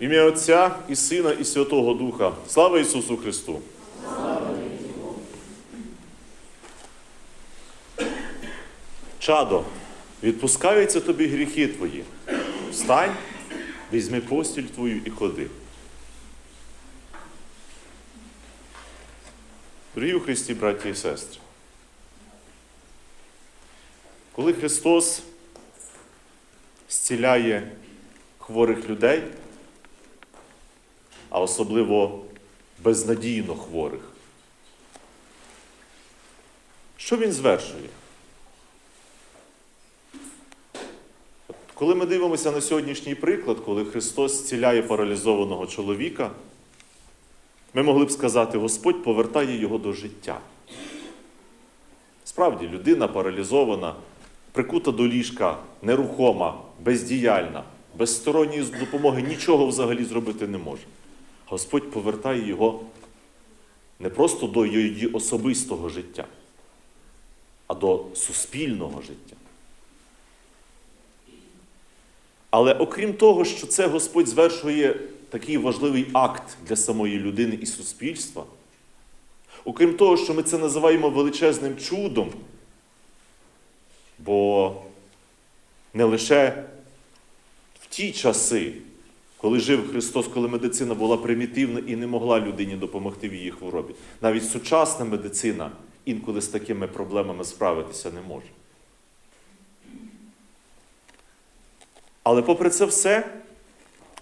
Ім'я Отця і Сина, і Святого Духа. Слава Ісусу Христу! Чадо, відпускаються тобі гріхи твої. Встань, візьми постіль твою і ходи. Дорогі у Христі, браті і сестри, коли Христос зціляє хворих людей, а особливо безнадійно хворих, що Він звершує? Коли ми дивимося на сьогоднішній приклад, коли Христос зціляє паралізованого чоловіка, ми могли б сказати, Господь повертає його до життя. Справді, людина паралізована, прикута до ліжка, нерухома, бездіяльна, без сторонньої допомоги нічого взагалі зробити не може. Господь повертає його не просто до її особистого життя, а до суспільного життя. Але окрім того, що це Господь звершує такий важливий акт для самої людини і суспільства, окрім того, що ми це називаємо величезним чудом, бо не лише в ті часи, коли жив Христос, коли медицина була примітивна і не могла людині допомогти в її хворобі, навіть сучасна медицина інколи з такими проблемами справитися не може. Але попри це все,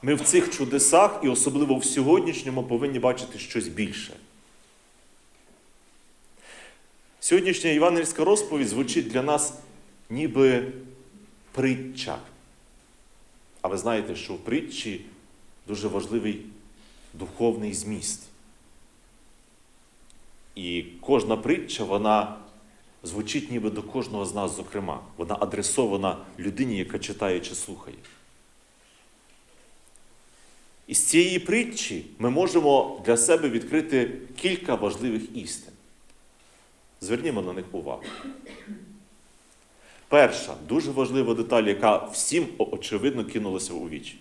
ми в цих чудесах і особливо в сьогоднішньому повинні бачити щось більше. Сьогоднішня євангельська розповідь звучить для нас ніби притча. А ви знаєте, що в притчі дуже важливий духовний зміст. І кожна притча, вона звучить ніби до кожного з нас, зокрема. Вона адресована людині, яка читає чи слухає. І з цієї притчі ми можемо для себе відкрити кілька важливих істин. Звернімо на них увагу. Перша, дуже важлива деталь, яка всім очевидно кинулася у вічі.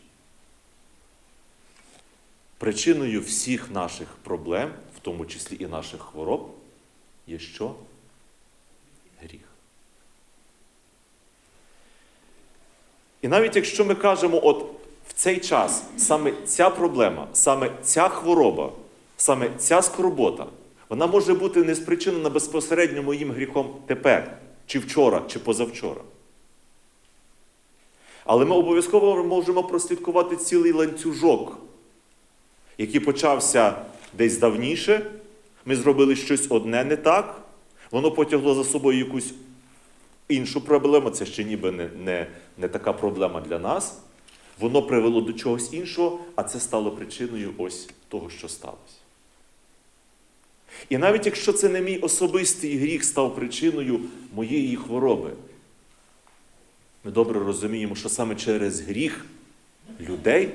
Причиною всіх наших проблем, в тому числі і наших хвороб, є що? Гріх. І навіть якщо ми кажемо, от в цей час саме ця проблема, саме ця хвороба, саме ця скорбота, вона може бути не спричинена безпосередньо моїм гріхом тепер, чи вчора, чи позавчора. Але ми обов'язково можемо прослідкувати цілий ланцюжок, який почався десь давніше. Ми зробили щось одне не так, воно потягло за собою якусь іншу проблему, це ще ніби не, не, не така проблема для нас. Воно привело до чогось іншого, а це стало причиною ось того, що сталося. І навіть якщо це не мій особистий гріх став причиною моєї хвороби, ми добре розуміємо, що саме через гріх людей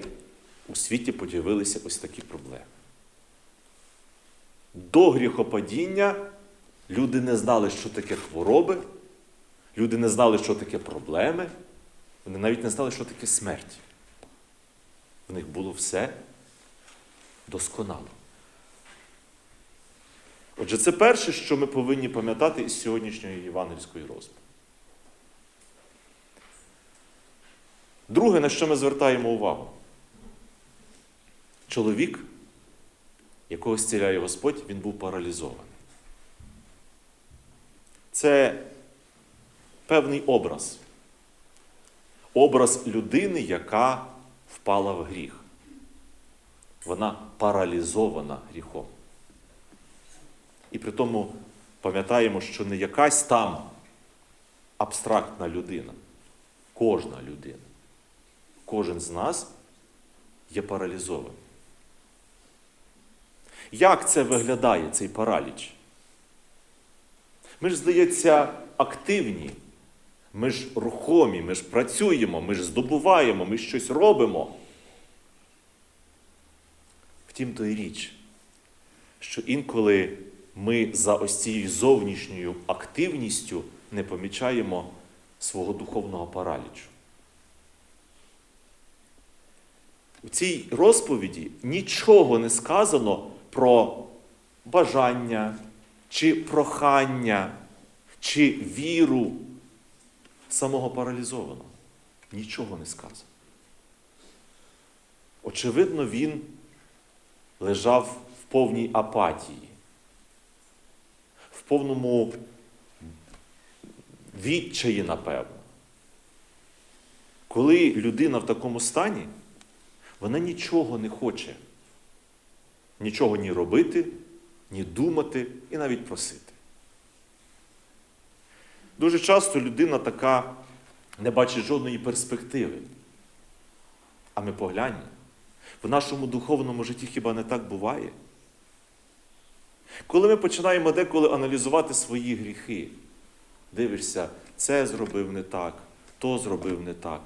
у світі подивилися ось такі проблеми. До гріхопадіння люди не знали, що таке хвороби, люди не знали, що таке проблеми, вони навіть не знали, що таке смерть. В них було все досконало. Отже, це перше, що ми повинні пам'ятати із сьогоднішньої євангельської розповіді. Друге, на що ми звертаємо увагу. Чоловік, якого зціляє Господь, він був паралізований. Це певний образ. Образ людини, яка впала в гріх. Вона паралізована гріхом. І при тому пам'ятаємо, що не якась там абстрактна людина, кожна людина, кожен з нас є паралізований. Як це виглядає, цей параліч? Ми ж, здається, активні, ми ж рухомі, ми ж працюємо, ми ж здобуваємо, ми щось робимо. Втім, то й річ, що інколи ми за ось цією зовнішньою активністю не помічаємо свого духовного паралічу. У цій розповіді нічого не сказано про бажання, чи прохання, чи віру самого паралізованого. Нічого не сказано. Очевидно, він лежав в повній апатії, повному відчаї, напевно. Коли людина в такому стані, вона нічого не хоче. Нічого ні робити, ні думати і навіть просити. Дуже часто людина така не бачить жодної перспективи. А ми погляньмо. В нашому духовному житті хіба не так буває? Коли ми починаємо деколи аналізувати свої гріхи, дивишся, це зробив не так, то зробив не так.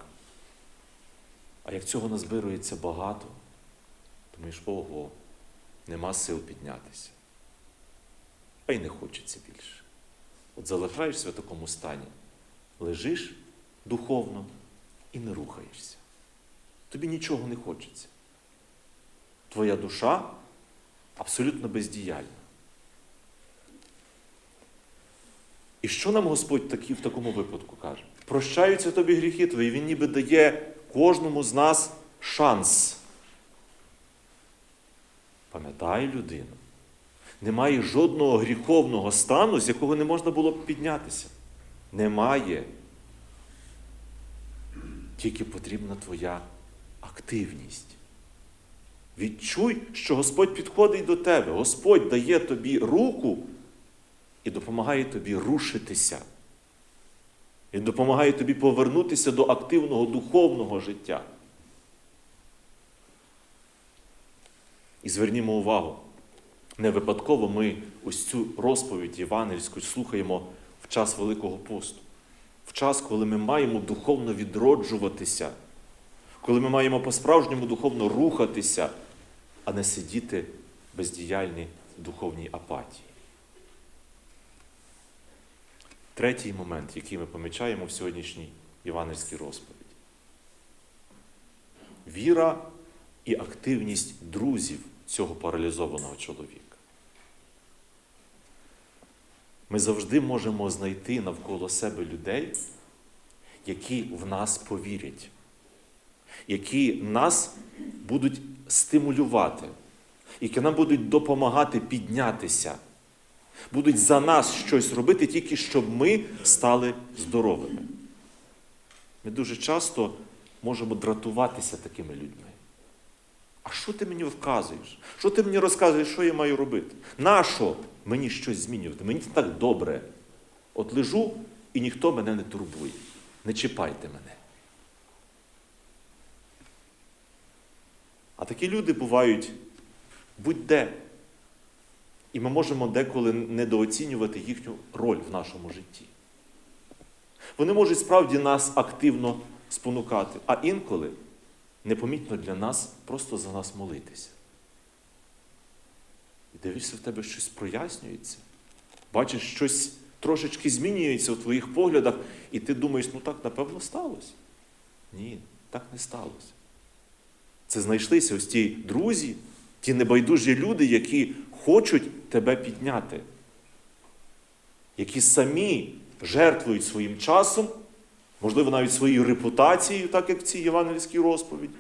А як цього назбирується багато, думаєш, ого, нема сил піднятися. А й не хочеться більше. От залишаєшся в такому стані, лежиш духовно і не рухаєшся. Тобі нічого не хочеться. Твоя душа абсолютно бездіяльна. І що нам Господь такі, в такому випадку каже? Прощаються тобі гріхи твої, Він ніби дає кожному з нас шанс. Пам'ятай людину, немає жодного гріховного стану, з якого не можна було б піднятися. Немає. Тільки потрібна твоя активність. Відчуй, що Господь підходить до тебе. Господь дає тобі руку і допомагає тобі рушитися. Він допомагає тобі повернутися до активного духовного життя. І звернімо увагу, не випадково ми ось цю розповідь євангельську слухаємо в час Великого посту, в час, коли ми маємо духовно відроджуватися, коли ми маємо по-справжньому духовно рухатися, а не сидіти бездіяльні в духовній апатії. Третій момент, який ми помічаємо в сьогоднішній євангельській розповіді. Віра і активність друзів цього паралізованого чоловіка. Ми завжди можемо знайти навколо себе людей, які в нас повірять, які нас будуть стимулювати, які нам будуть допомагати піднятися, будуть за нас щось робити, тільки щоб ми стали здоровими. Ми дуже часто можемо дратуватися такими людьми. А що ти мені вказуєш? Що ти мені розказуєш, що я маю робити? Нащо мені щось змінювати? Мені так добре. От лежу і ніхто мене не турбує. Не чіпайте мене. А такі люди бувають будь-де. І ми можемо деколи недооцінювати їхню роль в нашому житті. Вони можуть справді нас активно спонукати, а інколи непомітно для нас просто за нас молитися. І дивишся, в тебе щось прояснюється. Бачиш, щось трошечки змінюється у твоїх поглядах, і ти думаєш, ну так, напевно, сталося. Ні, так не сталося. Це знайшлися ось ті друзі, ті небайдужі люди, які хочуть тебе підняти, які самі жертвують своїм часом, можливо, навіть своєю репутацією, так як в цій євангельській розповіді,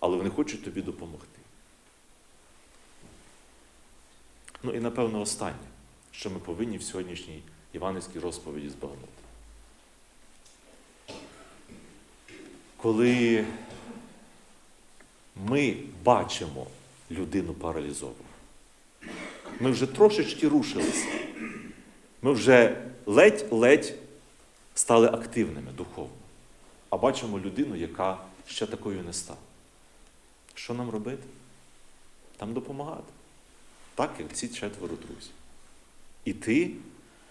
але вони хочуть тобі допомогти. Ну і напевно останнє, що ми повинні в сьогоднішній євангельській розповіді збагнути. Коли ми бачимо людину паралізовану, ми вже трошечки рушилися. Ми вже ледь-ледь стали активними духовно. А бачимо людину, яка ще такою не стала. Що нам робити? Там допомагати. Так, як ці четверо друзів. Іти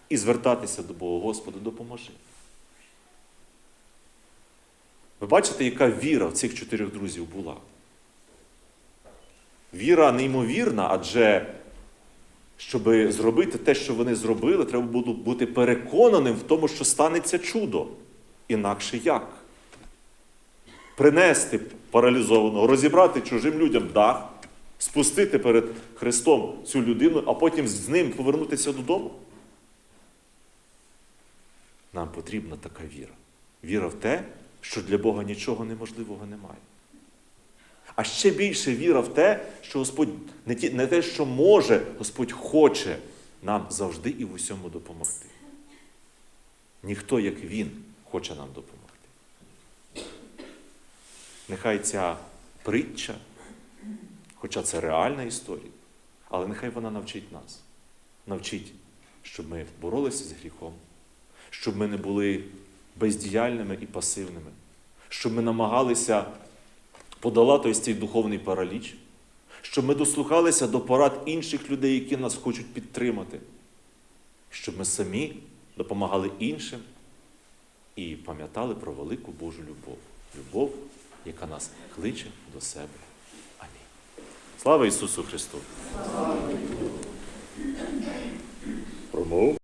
і звертатися до Бога, Господи, допоможи. Ви бачите, яка віра в цих чотирьох друзів була? Віра неймовірна, адже щоб зробити те, що вони зробили, треба було бути переконаним в тому, що станеться чудо. Інакше як? принести паралізованого, розібрати чужим людям дах, спустити перед Христом цю людину, а потім з ним повернутися додому. Нам потрібна така віра. Віра в те, що для Бога нічого неможливого немає. А ще більше віра в те, що Господь не, те, що може, Господь хоче нам завжди і в усьому допомогти. Ніхто, як Він, хоче нам допомогти. Нехай ця притча, хоча це реальна історія, але нехай вона навчить нас. Навчить, щоб ми боролися з гріхом, щоб ми не були бездіяльними і пасивними, щоб ми намагалися подолати ось цей духовний параліч, щоб ми дослухалися до порад інших людей, які нас хочуть підтримати, щоб ми самі допомагали іншим і пам'ятали про велику Божу любов. Любов, яка нас кличе до себе. Амінь. Слава Ісусу Христу! Промов.